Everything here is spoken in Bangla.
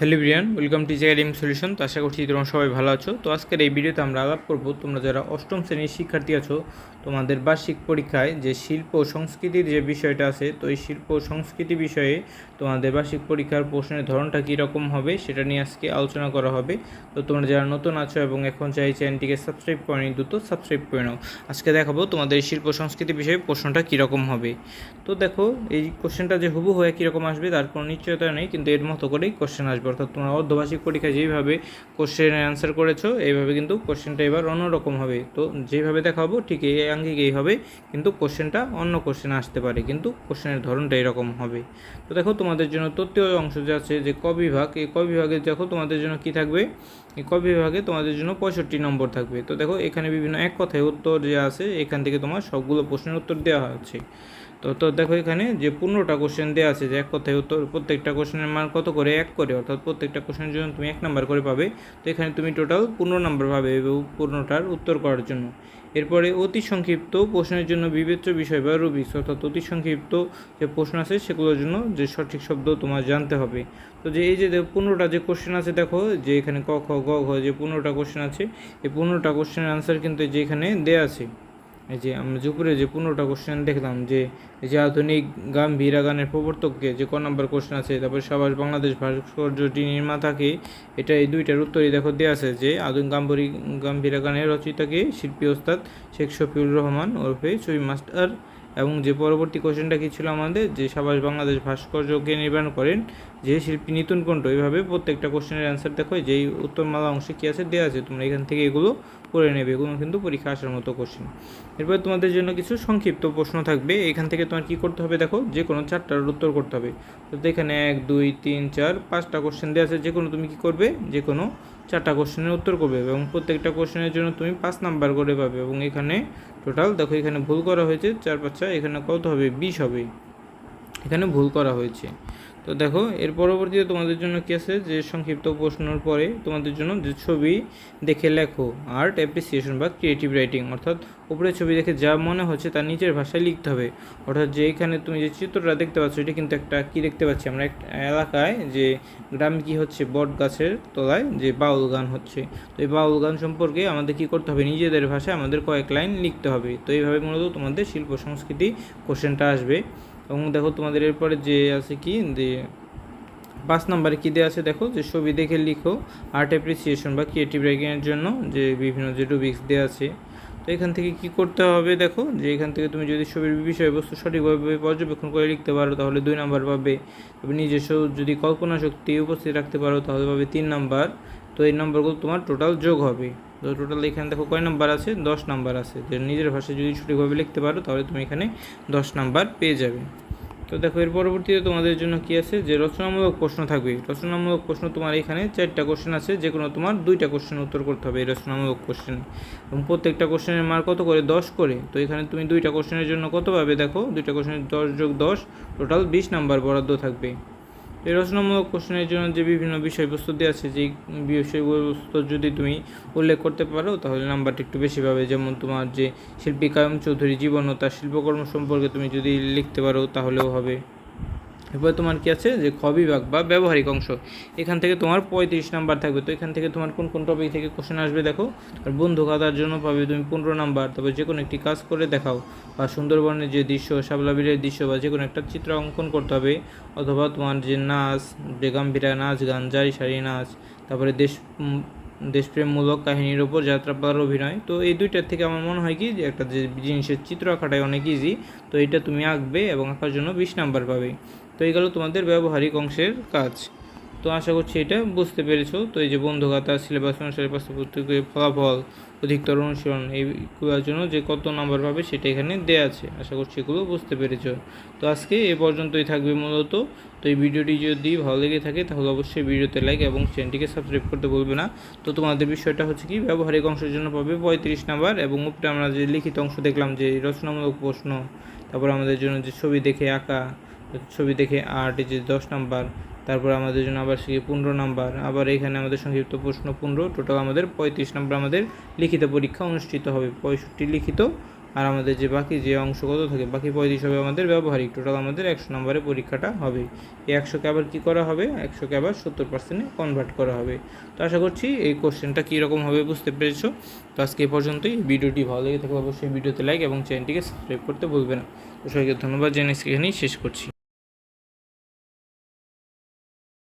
Hello Brian welcome to JRM solution. তো আশা করছি তোমরা সবাই ভালো আছো। তো আজকের এই ভিডিওতে আমরা আলাপ করব, তোমরা যারা অষ্টম শ্রেণির শিক্ষার্থী আছো, তোমাদের বার্ষিক পরীক্ষায় যে শিল্প সংস্কৃতির যে বিষয়টা আছে, তো এই শিল্প সংস্কৃতি বিষয়ে তোমাদের বার্ষিক পরীক্ষার প্রশ্নের ধরনটা কীরকম হবে, সেটা নিয়ে আজকে আলোচনা করা হবে। তো তোমরা যারা নতুন আছো এবং এখন চাই চ্যানেলটিকে সাবস্ক্রাইব করেনি, দ্রুত সাবস্ক্রাইব করে নাও। আজকে দেখাবো তোমাদের শিল্প সংস্কৃতি বিষয়ে প্রশ্নটা কীরকম হবে। তো দেখো, এই কোশ্চেনটা যে হুবু হয়ে কীরকম আসবে, তার কোনো নিশ্চয়তা নেই, কিন্তু এর মতো করেই কোশ্চেন আসবে। অর্থাৎ তোমরা অর্ধবার্ষিক পরীক্ষায় যেইভাবে কোশ্চেনের অ্যান্সার করেছ, এইভাবে কিন্তু কোশ্চেনটা এবার অন্যরকম হবে। তো যেভাবে দেখাবো, ঠিক এই আঙ্গিক এই হবে, কিন্তু কোশ্চেনটা অন্য কোশ্চেন আসতে পারে, কিন্তু কোশ্চেনের ধরনটা এরকম হবে। তো দেখো, তোমাদের জন্য তৃতীয় অংশ যে আছে, যে ক বিভাগ, এই ক বিভাগে দেখো তোমাদের জন্য কি থাকবে? এই ক বিভাগে তোমাদের জন্য পঁয়ষট্টি নম্বর থাকবে। তো দেখো, এখানে বিভিন্ন এক কথায় উত্তর যে আছে, এখান থেকে তোমার সবগুলো প্রশ্নের উত্তর দেওয়া হচ্ছে। তো তো দেখো এখানে যে পনেরোটা কোশ্চেন দেওয়া আছে, যে এক কথায় উত্তর প্রত্যেকটা কোশ্চেনের মান কত করে? এক করে, অর্থাৎ প্রত্যেকটা কোশ্চেনের জন্য তুমি এক নাম্বার করে পাবে। তো এখানে তুমি টোটাল পনেরো নাম্বার পাবে এবং পনেরোটার উত্তর করার জন্য। এরপরে অতি সংক্ষিপ্ত প্রশ্নের জন্য বিবেচ্য বিষয় বা রুবিক্স অর্থাৎ অতি সংক্ষিপ্ত যে প্রশ্ন আছে, সেগুলোর জন্য যে সঠিক শব্দ তোমার জানতে হবে। তো যে, এই যে পনেরোটা যে কোশ্চেন আছে, দেখো যে এখানে ক, খ, গ, ঘ যে পনেরোটা কোশ্চেন আছে, এই পনেরোটা কোশ্চেনের আনসার কিন্তু যে এখানে দেওয়া আছে। এই যে আমরা জুপুরে যে পনেরোটা কোশ্চেন দেখলাম যে এই যে আধুনিক গাম্ভীরা গানের প্রবর্তককে যে ক নম্বর কোশ্চেন আছে, তারপর সাবাস বাংলাদেশ ভাস্কর্যটি নির্মাতাকে এটা এই দুইটার উত্তরই দেখো দেওয়া আছে যে আধুনিক গাম্ভরী, গাম্ভীরা গানের রচিতাকে শিল্পী ওস্তাদ শেখ শফিউর রহমান ওরফে ছবি মাস্টার এবং যে পরবর্তী কোশ্চেনটা কী ছিল আমাদের? যে সাবাস বাংলাদেশ ভাস্কর্যকে নির্মাণ করেন, যে শিল্পী নিতুন কণ্ঠ এইভাবে প্রত্যেকটা কোশ্চেনের অ্যান্সার দেখো যেই উত্তর উত্তরমালা অংশে কী আছে দেওয়া আছে, তোমরা এখান থেকে এগুলো পড়ে নেবে, এগুলো কিন্তু পরীক্ষা আসার মতো কোশ্চেন এরপর তোমাদের জন্য কিছু সংক্ষিপ্ত প্রশ্ন থাকবে, এখান থেকে তোমার কী করতে হবে দেখো, যে কোনো চারটার উত্তর করতে হবে। তো এখানে এক, দুই, তিন, চার, পাঁচটা কোশ্চেন দেওয়া আছে, যে কোনো তুমি কী করবে? যে কোনো চারটা কোশ্চেনের উত্তর করবে এবং প্রত্যেকটা কোশ্চেনের জন্য তুমি পাঁচ নাম্বার করে পাবে এবং এখানে টোটাল দেখো এখানে ভুল করা হয়েছে, চার পাঁচটা এখানে কত হবে? বিশ হবে। এখানে ভুল করা হয়েছে। তো দেখো, এর পরবর্তীতে তোমাদের জন্য কী আছে? যে সংক্ষিপ্ত প্রশ্নের পরে তোমাদের জন্য যে ছবি দেখে লেখো। আর্ট অ্যাপ্রিসিয়েশন বা ক্রিয়েটিভ রাইটিং অর্থাৎ উপরে ছবি দেখে যা মনে হচ্ছে তার নিচের ভাষায় লিখতে হবে। অর্থাৎ যে এখানে তুমি যে চিত্রটা দেখতে পাচ্ছ, এটা কিন্তু একটা কি দেখতে পাচ্ছি আমরা? একটা এলাকায় যে গ্রামে কি হচ্ছে? বট গাছের তলায় যে বাউল গান হচ্ছে। তো এই বাউল গান সম্পর্কে আমাদের কি করতে হবে? নিজেদের ভাষায় আমাদের কয়েক লাইন লিখতে হবে। তো এইভাবে মূলত তোমাদের শিল্প, সংস্কৃতি কোশ্চেনটা আসবে। এবং দেখো তোমাদের এরপরে যে আছে কি, যে পাঁচ নম্বরে কী দেওয়া আছে দেখো, যে ছবি দেখে লিখো আর্ট অ্যাপ্রিসিয়েশন বা ক্রিয়েটিভ রাইটিংয়ের জন্য, যে বিভিন্ন যে রুবিক্স দেওয়া আছে। তো এখান থেকে কি করতে হবে দেখো, যে এখান থেকে তুমি যদি ছবির বিষয়বস্তু সঠিকভাবে পর্যবেক্ষণ করে লিখতে পারো, তাহলে দুই নাম্বার পাবে। তবে নিজস্ব যদি কল্পনা শক্তি উপস্থিত রাখতে পারো, তাহলে পাবে তিন নাম্বার। তো এই নম্বরগুলো তোমার টোটাল যোগ হবে। তো টোটাল এখানে দেখো কয় নাম্বার আছে? দশ নাম্বার আছে। যে নিজের ভাষায় যদি সঠিকভাবে লিখতে পারো, তাহলে তুমি এখানে দশ নাম্বার পেয়ে যাবে। তো দেখো, এর পরবর্তীতে তোমাদের জন্য কি আছে? যে রচনামূলক প্রশ্ন থাকবে। রচনামূলক প্রশ্ন তোমার এখানে চারটা কোশ্চেন আছে। যে কোনো তোমার দুইটা কোশ্চেন উত্তর করতে হবে এই রচনামূলক কোশ্চেন এবং প্রত্যেকটা কোশ্চেনের মার কত করে? দশ করে। তো এখানে তুমি দুইটা কোশ্চেনের জন্য কত পাবে? দেখো, দুইটা কোশ্চেনের দশ যোগ দশ টোটাল বিশ নাম্বার বরাদ্দ থাকবে। এই রচনামূলক কোশ্চেনের জন্য যে বিভিন্ন বিষয়বস্তু দেওয়া আছে, যেই বিষয়বস্তু যদি তুমি উল্লেখ করতে পারো, তাহলে নাম্বারটি একটু বেশি পাবে। যেমন তোমার যে শিল্পী কায়ম চৌধুরী জীবন ও তার শিল্পকর্ম সম্পর্কে তুমি যদি লিখতে পারো, তাহলেও হবে। এরপরে তোমার কি আছে? যে খ বিভাগ বা ব্যবহারিক অংশ। এখান থেকে তোমার পঁয়ত্রিশ নাম্বার থাকবে। তো এখান থেকে তোমার কোন কোন টপিক থেকে কোশ্চেন আসবে দেখো। আর বন্ধু খাতার জন্য পাবে তুমি পনেরো নাম্বার। তবে যে কোনো একটি কাজ করে দেখাও। বা সুন্দরবনের যে দৃশ্য শাবলাবিলের দৃশ্য বা যে কোনো একটা চিত্র অঙ্কন করতে হবে। অথবা তোমার যে নাচ যে গাম্ভীরা নাচ গান, জারি সারি নাচ, তারপরে দেশ দেশপ্রেমমূলক কাহিনীর ওপর যাত্রাপালার অভিনয়। তো এই দুইটার থেকে আমার মনে হয় কি যে একটা যে জিনিসের চিত্র আঁকাটাই অনেক ইজি তো এটা তুমি আঁকবে এবং আঁকার জন্য বিশ নাম্বার পাবে। তো এই গেল তোমাদের ব্যবহারিক অংশের কাজ। তো আশা করছি এটা বুঝতে পেরেছ। তো এই যে বন্ধুখাতা সিলেবাস অনুসারে পাঠ্যপুস্তকের ফলাফল, অধিকতর অনুসরণ এইগুলোর জন্য যে কত নাম্বার পাবে সেটা এখানে দেওয়া আছে। আশা করছি এগুলো বুঝতে পেরেছ। তো আজকে এ পর্যন্তই থাকবে মূলত। তো এই ভিডিওটি যদি ভালো লেগে থাকে তাহলে অবশ্যই ভিডিওতে লাইক এবং চ্যানেলটিকে সাবস্ক্রাইব করতে বলবে না। তো তোমাদের বিষয়টা হচ্ছে কি, ব্যবহারিক অংশের জন্য পাবে পঁয়ত্রিশ নাম্বার এবং উপরে আমরা যে লিখিত অংশ দেখলাম যে রচনামূলক প্রশ্ন, তারপর আমাদের জন্য যে ছবি দেখে আঁকা, ছবি দেখে আর্ট যে দশ নাম্বার তারপর আমাদের জন্য আবার শিখে পনেরো নাম্বার, আবার এখানে আমাদের সংক্ষিপ্ত প্রশ্ন পনেরো, টোটাল আমাদের পঁয়ত্রিশ নাম্বার আমাদের লিখিত পরীক্ষা অনুষ্ঠিত হবে, পঁয়ষট্টি লিখিত, আর আমাদের যে বাকি যে অংশ কত থাকে, বাকি পঁয়ত্রিশ হবে আমাদের ব্যবহারিক, টোটাল আমাদের একশো নম্বরের পরীক্ষাটা হবে। এই একশোকে আবার কী করা হবে? একশোকে আবার সত্তর পার্সেন্টে কনভার্ট করা হবে। তো আশা করছি এই কোশ্চেনটা কীরকম হবে বুঝতে পেরেছ? তো আজকে এ পর্যন্তই। ভিডিওটি ভালো লেগে থাকলে অবশ্যই ভিডিওতে লাইক এবং চ্যানেলটিকে সাবস্ক্রাইব করতে ভুলবে না। তো সবাইকে ধন্যবাদ জানিয়ে এখানেই শেষ করছি।